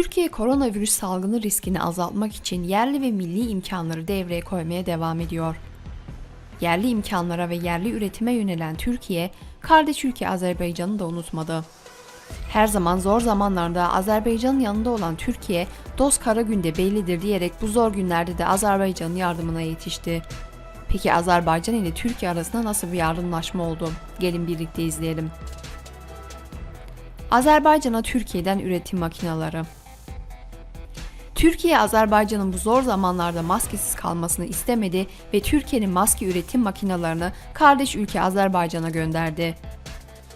Türkiye koronavirüs salgını riskini azaltmak için yerli ve milli imkanları devreye koymaya devam ediyor. Yerli imkanlara ve yerli üretime yönelen Türkiye, kardeş ülke Azerbaycan'ı da unutmadı. Her zaman zor zamanlarda Azerbaycan'ın yanında olan Türkiye, dost kara günde bellidir diyerek bu zor günlerde de Azerbaycan'ın yardımına yetişti. Peki Azerbaycan ile Türkiye arasında nasıl bir yardımlaşma oldu? Gelin birlikte izleyelim. Azerbaycan'a Türkiye'den üretim makineleri. Türkiye Azerbaycan'ın bu zor zamanlarda maskesiz kalmasını istemedi ve Türkiye'nin maske üretim makinalarını kardeş ülke Azerbaycan'a gönderdi.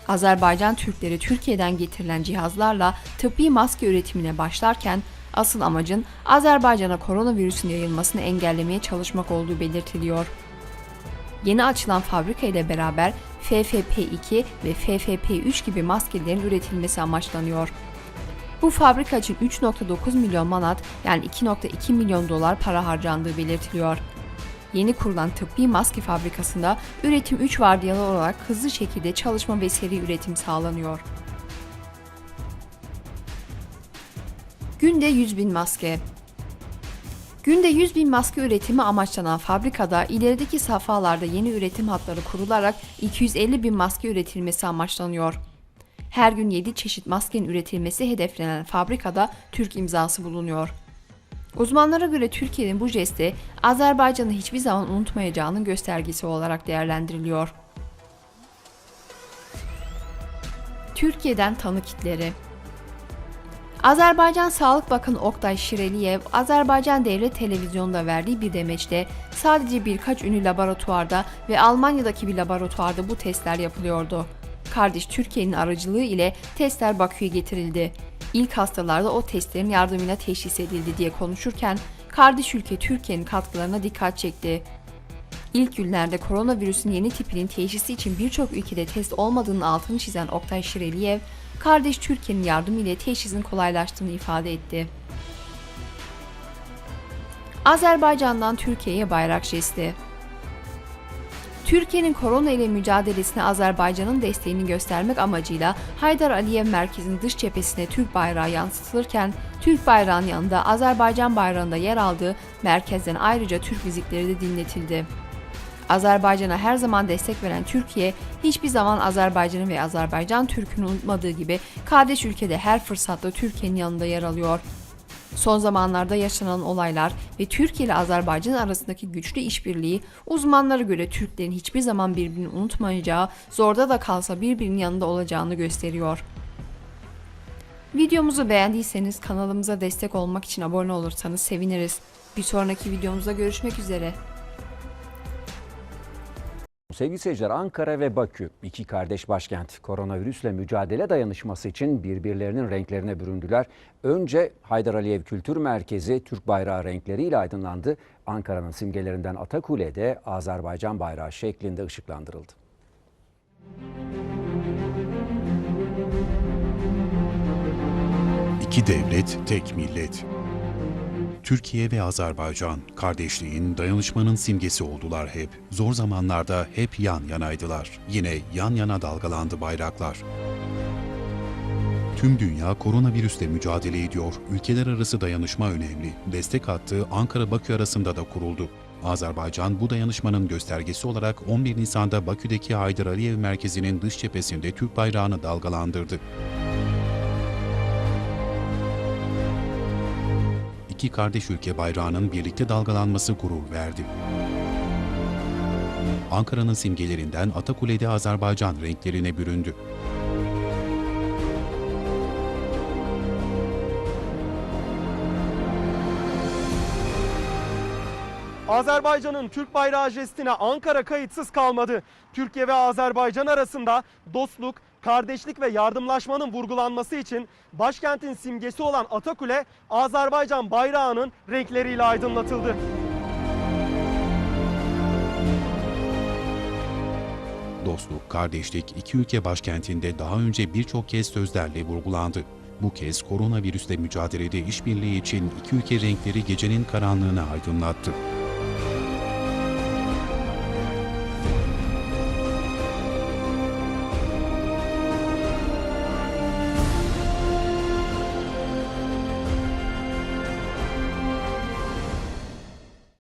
Azerbaycan Türkleri Türkiye'den getirilen cihazlarla tıbbi maske üretimine başlarken asıl amacın Azerbaycan'a koronavirüsün yayılmasını engellemeye çalışmak olduğu belirtiliyor. Yeni açılan fabrika ile beraber FFP2 ve FFP3 gibi maskelerin üretilmesi amaçlanıyor. Bu fabrika için 3.9 milyon manat yani 2.2 milyon dolar para harcandığı belirtiliyor. Yeni kurulan tıbbi maske fabrikasında üretim 3 vardiyalı olarak hızlı şekilde çalışma ve seri üretim sağlanıyor. Günde 100 bin maske. Günde 100 bin maske üretimi amaçlanan fabrikada ilerideki safhalarda yeni üretim hatları kurularak 250 bin maske üretilmesi amaçlanıyor. Her gün 7 çeşit maskenin üretilmesi hedeflenen fabrikada Türk imzası bulunuyor. Uzmanlara göre Türkiye'nin bu jesti Azerbaycan'ı hiçbir zaman unutmayacağının göstergesi olarak değerlendiriliyor. Türkiye'den tanı kitleri Azerbaycan Sağlık Bakanı Oktay Şireliyev, Azerbaycan Devlet Televizyonu'nda verdiği bir demeçte sadece birkaç ünlü laboratuvarda ve Almanya'daki bir laboratuvarda bu testler yapılıyordu. Kardeş Türkiye'nin aracılığı ile testler Bakü'ye getirildi. İlk hastalarda o testlerin yardımıyla teşhis edildi diye konuşurken kardeş ülke Türkiye'nin katkılarına dikkat çekti. İlk günlerde koronavirüsün yeni tipinin teşhisi için birçok ülkede test olmadığının altını çizen Oktay Şireliyev, kardeş Türkiye'nin yardımı ile teşhisin kolaylaştığını ifade etti. Azerbaycan'dan Türkiye'ye bayrak jesti. Türkiye'nin korona ile mücadelesine Azerbaycan'ın desteğini göstermek amacıyla Haydar Aliyev Merkezi'nin dış cephesine Türk bayrağı yansıtılırken Türk bayrağının yanında Azerbaycan bayrağında yer aldığı merkezden ayrıca Türk müzikleri de dinletildi. Azerbaycan'a her zaman destek veren Türkiye, hiçbir zaman Azerbaycan'ı ve Azerbaycan Türk'ünü unutmadığı gibi kardeş ülkede her fırsatta Türkiye'nin yanında yer alıyor. Son zamanlarda yaşanan olaylar ve Türkiye ile Azerbaycan arasındaki güçlü işbirliği uzmanlara göre Türklerin hiçbir zaman birbirini unutmayacağı, zorda da kalsa birbirinin yanında olacağını gösteriyor. Videomuzu beğendiyseniz kanalımıza destek olmak için abone olursanız seviniriz. Bir sonraki videomuzda görüşmek üzere. Sevgili seyirciler Ankara ve Bakü iki kardeş başkent koronavirüsle mücadele dayanışması için birbirlerinin renklerine büründüler. Önce Haydar Aliyev Kültür Merkezi Türk bayrağı renkleriyle aydınlandı. Ankara'nın simgelerinden Atakule'de Azerbaycan bayrağı şeklinde ışıklandırıldı. İki devlet, tek millet. Türkiye ve Azerbaycan kardeşliğin, dayanışmanın simgesi oldular hep. Zor zamanlarda hep yan yanaydılar. Yine yan yana dalgalandı bayraklar. Tüm dünya koronavirüsle mücadele ediyor. Ülkeler arası dayanışma önemli. Destek hattı Ankara-Bakü arasında da kuruldu. Azerbaycan bu dayanışmanın göstergesi olarak 11 Nisan'da Bakü'deki Haydar Aliyev Merkezi'nin dış cephesinde Türk bayrağını dalgalandırdı. İki kardeş ülke bayrağının birlikte dalgalanması gurur verdi. Ankara'nın simgelerinden Atakule'de Azerbaycan renklerine büründü. Azerbaycan'ın Türk bayrağı jestine Ankara kayıtsız kalmadı. Türkiye ve Azerbaycan arasında dostluk, kardeşlik ve yardımlaşmanın vurgulanması için başkentin simgesi olan Atakule Azerbaycan bayrağının renkleriyle aydınlatıldı. Dostluk, kardeşlik iki ülke başkentinde daha önce birçok kez sözlerle vurgulandı. Bu kez koronavirüsle mücadelede işbirliği için iki ülke renkleri gecenin karanlığını aydınlattı.